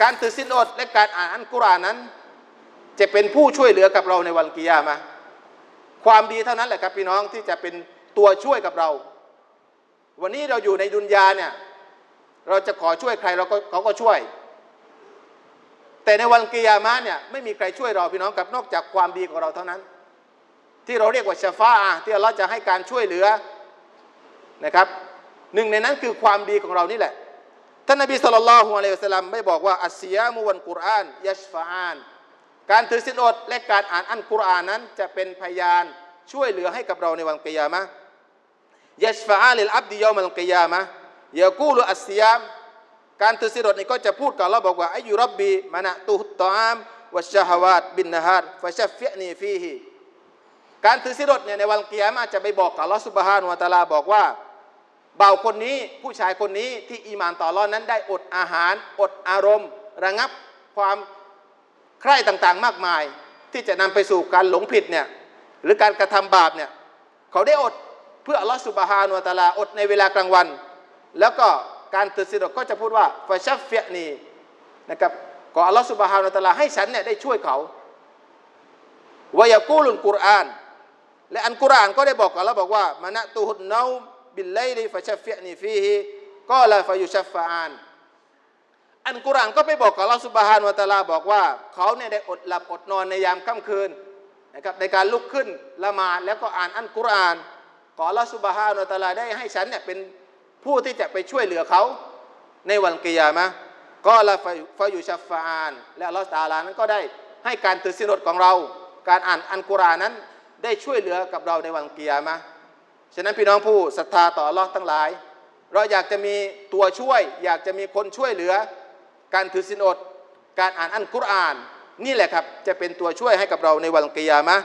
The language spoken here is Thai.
การถือศีลอดและการอ่านอัลกุรอานนั้น จะเป็นผู้ช่วยเหลือกับเราในวันกิยามะความดีเท่านั้นแหละครับพี่น้องที่จะเป็นตัวช่วยกับเรา วันนี้เราอยู่ในดุนยาเนี่ยเราจะขอช่วยใครเราก็เขาก็ช่วย แต่ในวันกิยามะเนี่ยไม่มีใครช่วยเราพี่น้องกับนอกจากความดีของเราเท่านั้น ที่เราเรียกว่าชาฟาที่เลอฮ์จะให้การช่วยเหลือนะครับหนึ่งในนั้นคือความดีของเรานี่แหละ ท่านนบีสุลต่านละฮ์อะลัยฮิสลลัมไม่บอกว่าอัสซิยามุวันกุรอานยัชฟาอานการถือศีลอดและการอ่านอัลกุรอานนั้น จะเป็นพยานช่วยเหลือให้กับเราในวันกิยามะยัชฟาอาลิลอับดิยอมัลกิยามะยากูลุอัสซิยาม การถือศีลอดนี่ก็จะพูดกับเราบอกว่าอายุรับบีมานะตุฮตตอามวัชะฮาวาตบินนะฮารฟะชัฟฟิยนีฟีฮีการถือศีลอดเนี่ยในวันกิยามะจะไปบอกกับอัลลอฮ์ซุบฮานุวะตาลาบอกว่า บ่าวคนนี้ผู้ชายคนนี้ที่อีหมานต่ออัลเลอฮ์นั้นได้อดอาหาร อดอารมณ์ ระงับความใคร่ต่างๆ มากมาย ที่จะนำไปสู่การหลงผิดเนี่ยหรือการกระทำบาปเนี่ยเขาได้อดเพื่ออัลลอฮ์สุบฮานุตะอาลาอดในเวลากลางวัน แล้วก็การตือสิดก็จะพูดว่าฟาชัฟเฟียนีนะครับขออัลลอฮ์สุบฮานุตะอาลาให้ฉันเนี่ยได้ช่วยเขาวายากูลุนกุรอาน และอันกุรอานก็ได้บอกกับเราบอกว่ามานะตูฮุนเนา บิลไลลิฟะชัฟฟินีฟีฮิก็ละฟะยุชัฟฟะอาน อันกุรานก็ไปบอกกับเราสุบฮานวะตาลาบอกว่า เขาเนี่ยได้อดหลับอดนอนในยามค่ำคืนนะครับในการลุกขึ้นละหมาดแล้วก็อ่านอันกุรานขอเราสุบฮานวะตาลาได้ให้ฉันเนี่ยเป็นผู้ที่จะไปช่วยเหลือเขาในวันกิยามะก็ละฟะยุชัฟฟะอาน และอัลอฮฺตาลานั้นก็ได้ให้การตือสินอดของเรา การอ่านอันกุรานนั้นได้ช่วยเหลือกับเราในวันกิยามะ ฉะนั้นพี่น้องผู้ศรัทธาต่ออัลลอฮ์ทั้งหลาย เราอยากจะมีตัวช่วย อยากจะมีคนช่วยเหลือ การถือศีลอด การอ่านอัลกุรอาน นี่แหละครับ จะเป็นตัวช่วยให้กับเราในวันกิยามะ